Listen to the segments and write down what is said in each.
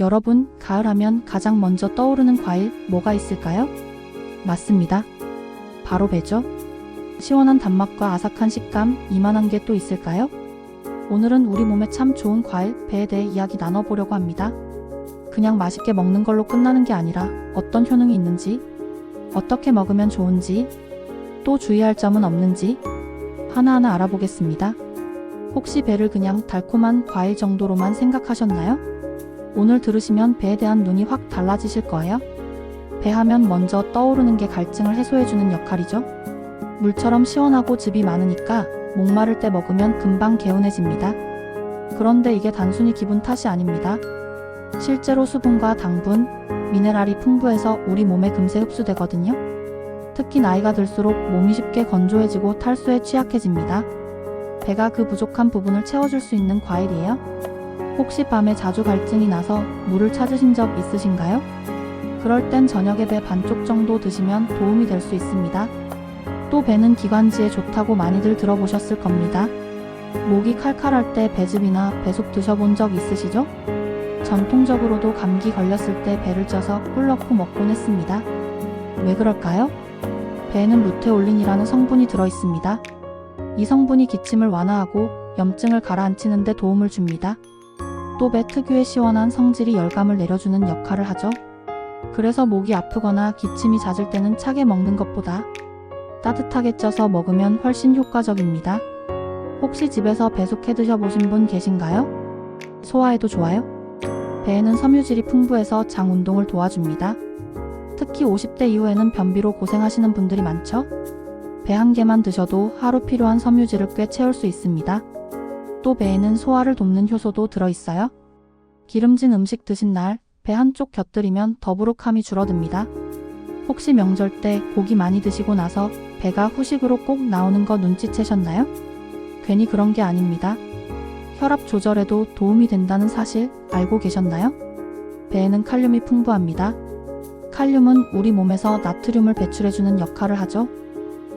여러분, 가을 하면 가장 먼저 떠오르는 과일 뭐가 있을까요? 맞습니다. 바로 배죠. 시원한 단맛과 아삭한 식감, 이만한 게 또 있을까요? 오늘은 우리 몸에 참 좋은 과일, 배에 대해 이야기 나눠보려고 합니다. 그냥 맛있게 먹는 걸로 끝나는 게 아니라 어떤 효능이 있는지, 어떻게 먹으면 좋은지, 또 주의할 점은 없는지 하나하나 알아보겠습니다. 혹시 배를 그냥 달콤한 과일 정도로만 생각하셨나요? 오늘 들으시면 배에 대한 눈이 확 달라지실 거예요. 배 하면 먼저 떠오르는 게 갈증을 해소해주는 역할이죠. 물처럼 시원하고 즙이 많으니까 목마를 때 먹으면 금방 개운해집니다. 그런데 이게 단순히 기분 탓이 아닙니다. 실제로 수분과 당분, 미네랄이 풍부해서 우리 몸에 금세 흡수되거든요. 특히 나이가 들수록 몸이 쉽게 건조해지고 탈수에 취약해집니다. 배가 그 부족한 부분을 채워줄 수 있는 과일이에요. 혹시 밤에 자주 갈증이 나서 물을 찾으신 적 있으신가요? 그럴 땐 저녁에 배 반쪽 정도 드시면 도움이 될 수 있습니다. 또 배는 기관지에 좋다고 많이들 들어보셨을 겁니다. 목이 칼칼할 때 배즙이나 배속 드셔본 적 있으시죠? 전통적으로도 감기 걸렸을 때 배를 쪄서 꿀 넣고 먹곤 했습니다. 왜 그럴까요? 배에는 루테올린이라는 성분이 들어있습니다. 이 성분이 기침을 완화하고 염증을 가라앉히는 데 도움을 줍니다. 또배 특유의 시원한 성질이 열감을 내려주는 역할을 하죠. 그래서 목이 아프거나 기침이 잦을 때는 차게 먹는 것보다 따뜻하게 쪄서 먹으면 훨씬 효과적입니다. 혹시 집에서 배속해 드셔보신 분 계신가요? 소화에도 좋아요? 배에는 섬유질이 풍부해서 장 운동을 도와줍니다. 특히 50대 이후에는 변비로 고생하시는 분들이 많죠? 배 한 개만 드셔도 하루 필요한 섬유질을 꽤 채울 수 있습니다. 또 배에는 소화를 돕는 효소도 들어있어요. 기름진 음식 드신 날 배 한쪽 곁들이면 더부룩함이 줄어듭니다. 혹시 명절 때 고기 많이 드시고 나서 배가 후식으로 꼭 나오는 거 눈치채셨나요? 괜히 그런 게 아닙니다. 혈압 조절에도 도움이 된다는 사실 알고 계셨나요? 배에는 칼륨이 풍부합니다. 칼륨은 우리 몸에서 나트륨을 배출해주는 역할을 하죠.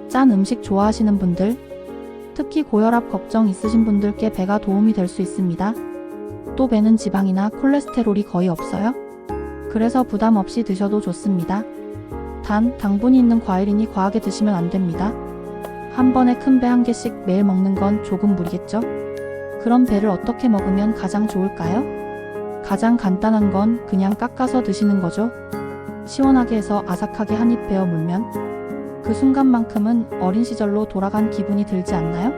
짠 음식 좋아하시는 분들, 특히 고혈압 걱정 있으신 분들께 배가 도움이 될 수 있습니다. 또 배는 지방이나 콜레스테롤이 거의 없어요. 그래서 부담 없이 드셔도 좋습니다. 단, 당분이 있는 과일이니 과하게 드시면 안 됩니다. 한 번에 큰 배 한 개씩 매일 먹는 건 조금 무리겠죠? 그럼 배를 어떻게 먹으면 가장 좋을까요? 가장 간단한 건 그냥 깎아서 드시는 거죠. 시원하게 해서 아삭하게 한 입 베어 물면 그 순간만큼은 어린 시절로 돌아간 기분이 들지 않나요?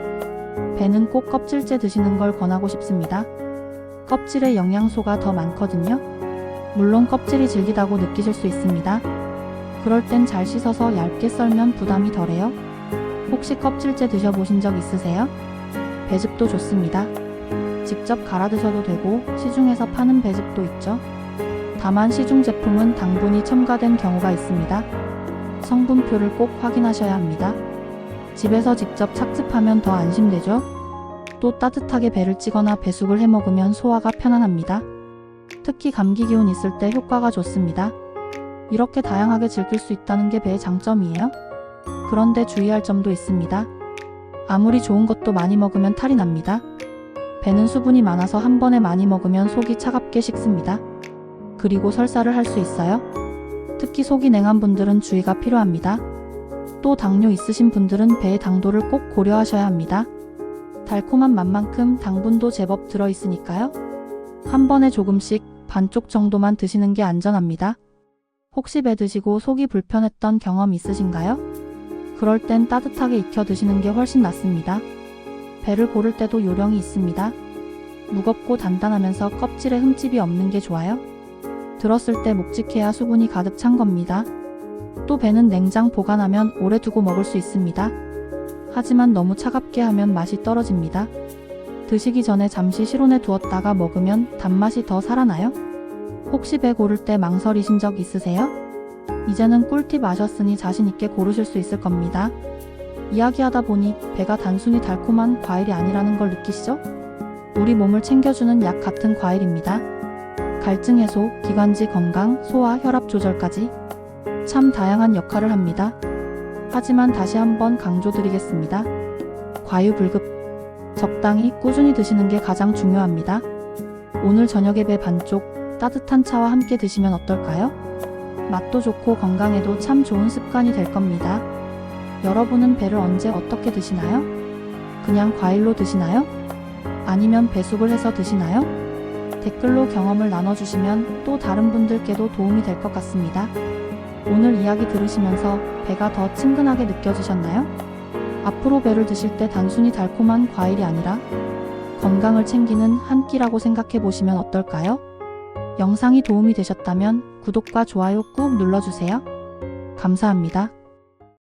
배는 꼭 껍질째 드시는 걸 권하고 싶습니다. 껍질에 영양소가 더 많거든요. 물론 껍질이 질기다고 느끼실 수 있습니다. 그럴 땐 잘 씻어서 얇게 썰면 부담이 덜해요. 혹시 껍질째 드셔보신 적 있으세요? 배즙도 좋습니다. 직접 갈아 드셔도 되고 시중에서 파는 배즙도 있죠. 다만 시중 제품은 당분이 첨가된 경우가 있습니다. 성분표를 꼭 확인하셔야 합니다. 집에서 직접 착즙하면 더 안심되죠? 또 따뜻하게 배를 찌거나 배숙을 해 먹으면 소화가 편안합니다. 특히 감기 기운 있을 때 효과가 좋습니다. 이렇게 다양하게 즐길 수 있다는 게 배의 장점이에요. 그런데 주의할 점도 있습니다. 아무리 좋은 것도 많이 먹으면 탈이 납니다. 배는 수분이 많아서 한 번에 많이 먹으면 속이 차갑게 식습니다. 그리고 설사를 할 수 있어요. 특히 속이 냉한 분들은 주의가 필요합니다. 또 당뇨 있으신 분들은 배의 당도를 꼭 고려하셔야 합니다. 달콤한 맛만큼 당분도 제법 들어있으니까요. 한 번에 조금씩 반쪽 정도만 드시는 게 안전합니다. 혹시 배 드시고 속이 불편했던 경험 있으신가요? 그럴 땐 따뜻하게 익혀 드시는 게 훨씬 낫습니다. 배를 고를 때도 요령이 있습니다. 무겁고 단단하면서 껍질에 흠집이 없는 게 좋아요. 들었을 때 묵직해야 수분이 가득 찬 겁니다. 또 배는 냉장 보관하면 오래 두고 먹을 수 있습니다. 하지만 너무 차갑게 하면 맛이 떨어집니다. 드시기 전에 잠시 실온에 두었다가 먹으면 단맛이 더 살아나요? 혹시 배 고를 때 망설이신 적 있으세요? 이제는 꿀팁 아셨으니 자신있게 고르실 수 있을 겁니다. 이야기하다 보니 배가 단순히 달콤한 과일이 아니라는 걸 느끼시죠? 우리 몸을 챙겨주는 약 같은 과일입니다. 갈증 해소, 기관지 건강, 소화, 혈압 조절까지 참 다양한 역할을 합니다. 하지만 다시 한번 강조드리겠습니다. 과유불급. 적당히 꾸준히 드시는 게 가장 중요합니다. 오늘 저녁에 배 반쪽, 따뜻한 차와 함께 드시면 어떨까요? 맛도 좋고 건강에도 참 좋은 습관이 될 겁니다. 여러분은 배를 언제 어떻게 드시나요? 그냥 과일로 드시나요? 아니면 배숙을 해서 드시나요? 댓글로 경험을 나눠주시면 또 다른 분들께도 도움이 될 것 같습니다. 오늘 이야기 들으시면서 배가 더 친근하게 느껴지셨나요? 앞으로 배를 드실 때 단순히 달콤한 과일이 아니라 건강을 챙기는 한 끼라고 생각해 보시면 어떨까요? 영상이 도움이 되셨다면 구독과 좋아요 꾹 눌러주세요. 감사합니다.